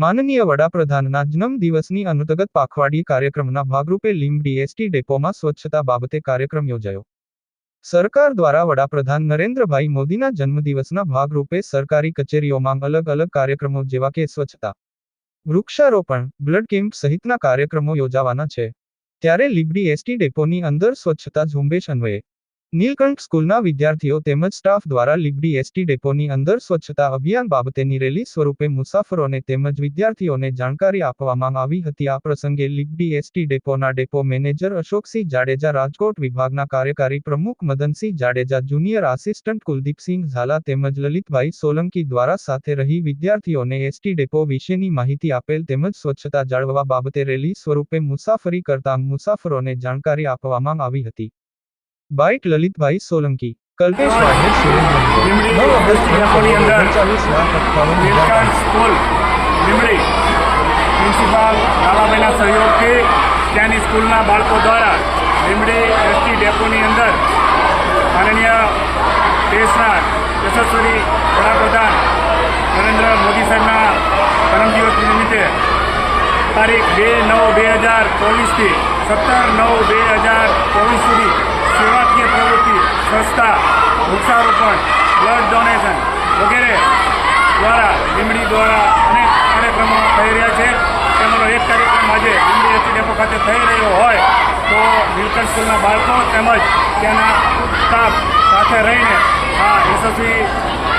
માનનીય વડાપ્રધાનના જન્મદિવસની અંતર્ગત પાખવાડી કાર્યક્રમના ભાગરૂપે લીંબડી એસટી ડેપોમાં સ્વચ્છતા બાબતે કાર્યક્રમ યોજાયો. સરકાર દ્વારા વડાપ્રધાન નરેન્દ્રભાઈ મોદીના જન્મદિવસના ભાગરૂપે સરકારી કચેરીઓમાં અલગ અલગ કાર્યક્રમો જેવા કે સ્વચ્છતા, વૃક્ષારોપણ, બ્લડ કેમ્પ સહિતના કાર્યક્રમો યોજાવાના છે. ત્યારે લીંબડી એસટી ડેપોની અંદર સ્વચ્છતા ઝુંબેશ અન્વયે નીલકંઠ સ્કૂલના વિદ્યાર્થીઓ તેમજ સ્ટાફ દ્વારા લીબડી એસટી ડેપોની અંદર સ્વચ્છતા અભિયાન બાબતેની રેલી સ્વરૂપે મુસાફરોને તેમજ વિદ્યાર્થીઓને જાણકારી આપવામાં આવી હતી. આ પ્રસંગે લીબડી એસટી ડેપોના ડેપો મેનેજર અશોકસિંહ જાડેજા, રાજકોટ વિભાગના કાર્યકારી પ્રમુખ મદનસિંહ જાડેજા, જુનિયર આસિસ્ટન્ટ કુલદીપસિંહ ઝાલા તેમજ લલિતભાઈ સોલંકી દ્વારા સાથે રહી વિદ્યાર્થીઓને એસટી ડેપો વિશેની માહિતી આપેલ તેમજ સ્વચ્છતા જાળવવા બાબતે રેલી સ્વરૂપે મુસાફરી કરતા મુસાફરોને જાણકારી આપવામાં આવી હતી. બાઇટ લલિતભાઈ સોલંકી કલ્પેશ વાઢેર સુરેન્દ્રનગર લીંબડી નવ ઓગસ્ટ ડેપોની અંદર ઓગણચાલીસ લાખ અઠ્ઠાવન હજાર નીલકંઠ સ્કૂલ લીંબડી પ્રિન્સિપાલ લાલાભાઈના સહયોગથી ત્યાંની સ્કૂલના બાળકો દ્વારા લીંબડી એસટી ડેપોની અંદર માનનીય દેશના યશસ્વી વડાપ્રધાન નરેન્દ્ર મોદી સાહેબના જન્મદિવસ નિમિત્તે તારીખ બે નવ બે હજાર ચોવીસથી સત્તર નવ બે હજાર ચોવીસ સુધી સેવાકીય સ્વચ્છતા વૃક્ષારોપણ બ્લડ ડોનેશન વગેરે દ્વારા લીમડી દ્વારા અનેક કાર્યક્રમો થઈ રહ્યા છે. તેમાંનો એક કાર્યક્રમ આજે લીમડી એસટી ડેપો ખાતે થઈ રહ્યો હોય તો નીલકંઠ સ્કૂલના બાળકો તેમજ ત્યાંના સ્ટાફ સાથે રહીને આ યશસ્વી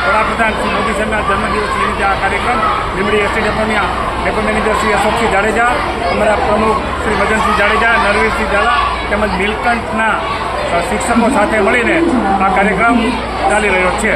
વડાપ્રધાન શ્રી મોદી સાહેબના જન્મદિવસ નિમિત્તે આ કાર્યક્રમ લીમડી એસટી ડેપોના ડેપો મેનેજર શ્રી અશોકસિંહ જાડેજા, અમારા પ્રમુખ શ્રી મદનસિંહ જાડેજા, નરવીરસિંહ ઝાલા તેમજ નીલકંઠના શિક્ષકો સાથે મળીને આ કાર્યક્રમ ચાલી રહ્યો છે.